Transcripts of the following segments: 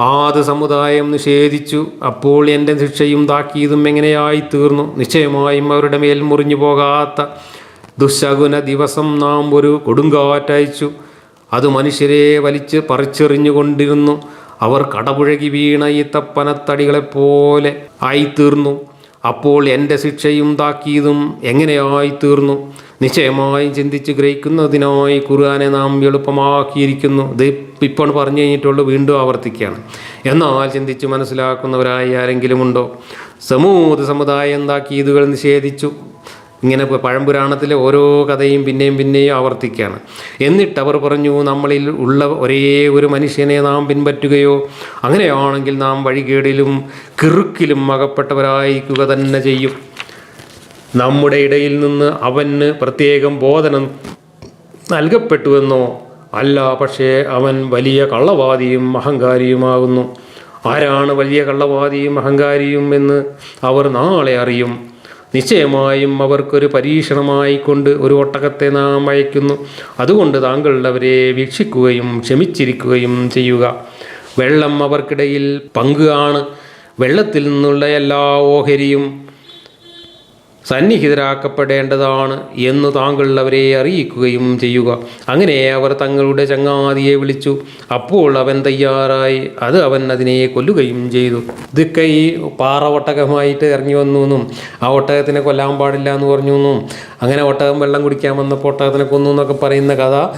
ആദ്യ സമുദായം നിഷേധിച്ചു. അപ്പോൾ എന്റെ ശിക്ഷയും താക്കീതും എങ്ങനെയായി തീർന്നു നിശ്ചയമായും അവരുടെ മേൽ മുറിഞ്ഞു പോകാത്ത ദുശകുന ദിവസം നാം ഒരു കൊടുങ്കാറ്റയച്ചു. അത് മനുഷ്യരെ വലിച്ച് പറിച്ചെറിഞ്ഞുകൊണ്ടിരുന്നു. അവർ കടപുഴകി വീണ ഈ തപ്പനത്തടികളെപ്പോലെ ആയിത്തീർന്നു. അപ്പോൾ എന്റെ ശിക്ഷയും താക്കീതും എങ്ങനെയായി തീർന്നു? നിശ്ചയമായും ചിന്തിച്ച് ഗ്രഹിക്കുന്നതിനായി ഖുർആനെ നാം എളുപ്പമാക്കിയിരിക്കുന്നു. ഇത് ഇപ്പോൾ പറഞ്ഞു കഴിഞ്ഞിട്ടുള്ളൂ വീണ്ടും ആവർത്തിക്കുകയാണ്. എന്നാൽ ചിന്തിച്ച് മനസ്സിലാക്കുന്നവരായി ആരെങ്കിലും ഉണ്ടോ? സമൂഹ സമുദായം താക്കീതുകൾ നിഷേധിച്ചു. ഇങ്ങനെ പഴംപുരാണത്തിലെ ഓരോ കഥയും പിന്നെയും പിന്നെയും ആവർത്തിക്കുകയാണ്. എന്നിട്ട് അവർ പറഞ്ഞു നമ്മളിൽ ഉള്ള ഒരേ ഒരു മനുഷ്യനെ നാം പിൻപറ്റുകയോ അങ്ങനെയാണെങ്കിൽ നാം വഴികേടിലും കിറുക്കിലും അകപ്പെട്ടവരായിരിക്കുക തന്നെ ചെയ്യും. നമ്മുടെ ഇടയിൽ നിന്ന് അവന് പ്രത്യേകം ബോധനം നൽകപ്പെട്ടുവെന്നോ അല്ല പക്ഷേ അവൻ വലിയ കള്ളവാദിയും അഹങ്കാരിയുമാകുന്നു. ആരാണ് വലിയ കള്ളവാദിയും അഹങ്കാരിയും എന്ന് അവർ നാളെ അറിയും. നിശ്ചയമായും അവർക്കൊരു പരീക്ഷണമായി കൊണ്ട് ഒരു ഒട്ടകത്തെ നാം അയക്കുന്നു അതുകൊണ്ട് താങ്കൾ വീക്ഷിക്കുകയും ക്ഷമിച്ചിരിക്കുകയും ചെയ്യുക. വെള്ളം അവർക്കിടയിൽ പങ്കാണ് വെള്ളത്തിൽ നിന്നുള്ള എല്ലാ ഓഹരിയും സന്നിഹിതരാക്കപ്പെടേണ്ടതാണ് എന്ന് താങ്കൾ അവരെ അറിയിക്കുകയും ചെയ്യുക. അങ്ങനെ അവർ തങ്ങളുടെ ചങ്ങാതിയെ വിളിച്ചു. അപ്പോൾ അവൻ തയ്യാറായി. അത് അവൻ അതിനെ കൊല്ലുകയും ചെയ്തു. ഇതൊക്കെ ഈ പാറ ഒട്ടകമായിട്ട് ഇറങ്ങി വന്നു എന്നും ആ ഒട്ടകത്തിനെ കൊല്ലാൻ പാടില്ല എന്ന് പറഞ്ഞു എന്നും അങ്ങനെ ഒട്ടകം വെള്ളം കുടിക്കാൻ വന്നപ്പോൾ ഒട്ടകത്തിനെ കൊന്നു എന്നൊക്കെ പറയുന്ന കഥ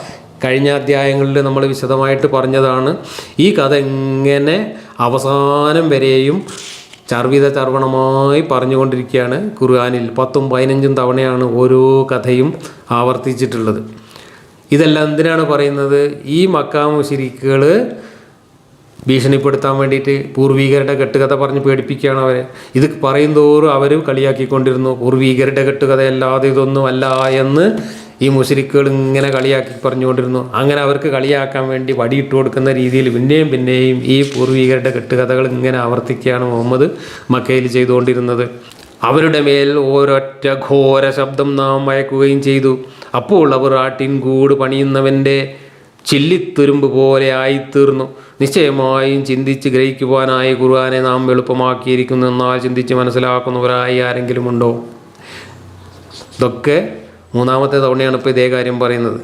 കഴിഞ്ഞ അധ്യായങ്ങളിൽ നമ്മൾ വിശദമായിട്ട് പറഞ്ഞതാണ്. ഈ കഥ എങ്ങനെ അവസാനം വരെയും ചർവിത ചർവണമായി പറഞ്ഞുകൊണ്ടിരിക്കുകയാണ് ഖുർആാനിൽ. പത്തും പതിനഞ്ചും തവണയാണ് ഓരോ കഥയും ആവർത്തിച്ചിട്ടുള്ളത്. ഇതെല്ലാം എന്തിനാണ് പറയുന്നത്? ഈ മക്കാമുശിരിക്കുകൾ ഭീഷണിപ്പെടുത്താൻ വേണ്ടിയിട്ട് പൂർവീകരുടെ കെട്ടുകഥ പറഞ്ഞ് പേടിപ്പിക്കുകയാണ് അവരെ. ഇത് പറയും തോറും അവർ കളിയാക്കിക്കൊണ്ടിരുന്നു. പൂർവീകരുടെ കെട്ടുകഥയല്ലാതെ ഇതൊന്നും അല്ല എന്ന് ഈ മുഷരിക്കുകൾ ഇങ്ങനെ കളിയാക്കി പറഞ്ഞുകൊണ്ടിരുന്നു. അങ്ങനെ അവർക്ക് കളിയാക്കാൻ വേണ്ടി വടിയിട്ട് കൊടുക്കുന്ന രീതിയിൽ പിന്നെയും പിന്നെയും ഈ പൂർവീകരുടെ കെട്ടുകഥകൾ ഇങ്ങനെ ആവർത്തിക്കുകയാണ് മുഹമ്മദ് മക്കയിൽ ചെയ്തുകൊണ്ടിരുന്നത്. അവരുടെ മേൽ ഓരൊറ്റ ഘോര ശബ്ദം നാം മയക്കുകയും ചെയ്തു. അപ്പോൾ അവർ ആട്ടിൻ കൂട് പണിയുന്നവന്റെ ചില്ലിത്തുരുമ്പ് പോലെ ആയിത്തീർന്നു. നിശ്ചയമായും ചിന്തിച്ച് ഗ്രഹിക്കുവാനായി ഖുർആനെ നാം എളുപ്പമാക്കിയിരിക്കുന്നു. എന്നാൽ ചിന്തിച്ച് മനസ്സിലാക്കുന്നവരായി ആരെങ്കിലും ഉണ്ടോ? ഇതൊക്കെ മൂന്നാമത്തെ തവണയാണ് ഇപ്പോൾ ഇതേ കാര്യം പറയുന്നത്.